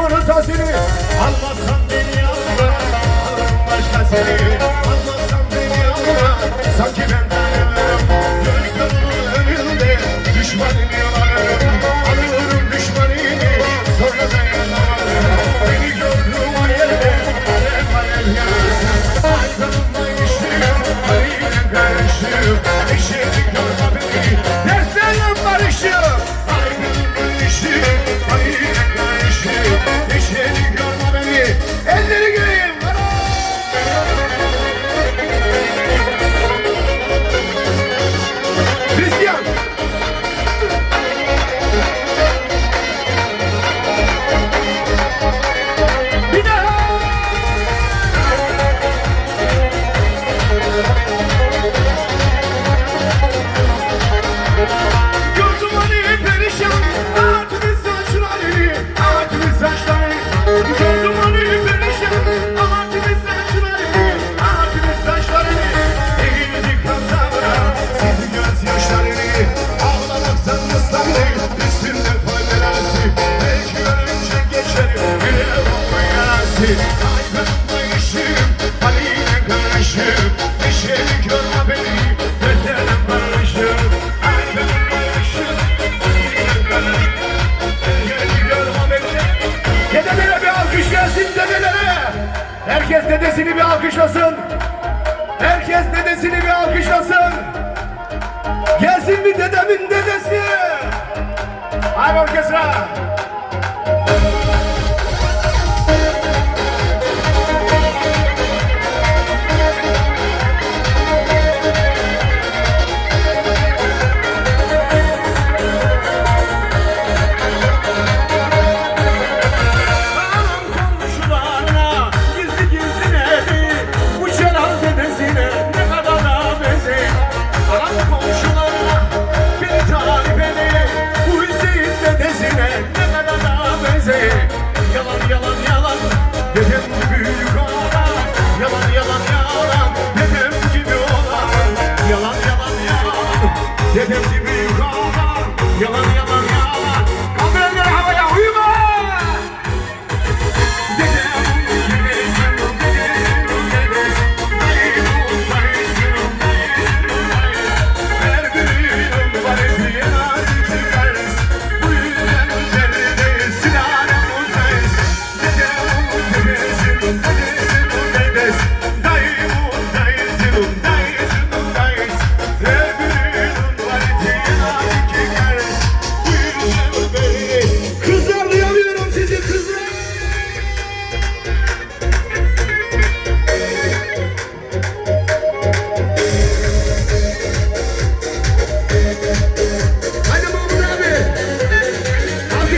sazini Almazsan beni yanına Alırım başkasını. Almazsan beni yanına Sanki ben dayanırım. Gözümün önünde Düşmanım yalanırım Alırım düşmanını Sonra dayanamazsın. Beni gördüğüm o yerde Alev alev yanarsın Aydınımda işim Aynen yarası Aydınma işim Haline karışım Neşeli görme beni Beterim barışım Aydınma işim Haline karışım Neşeli görme beni Dedelere bir alkış gelsin dedelere. Herkes dedesini bir alkışlasın Herkes dedesini bir alkışlasın Gelsin mi dedemin dedesi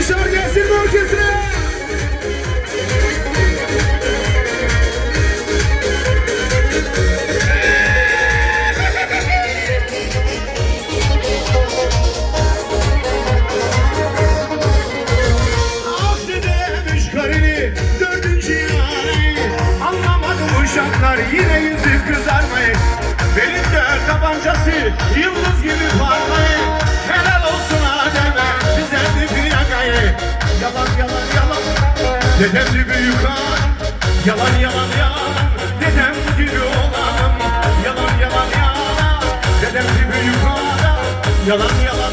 Alkışlar gelsin yareyi. Anlamadım uşaklar yine yüzü kızarmayı. Belinde tabancası, yıldız Yalan yalan yalan, dedem de büyük hanım Yalan yalan yalan, dedem gibi olanım Yalan yalan yalan, dedem hanım Yalan yalan yalan,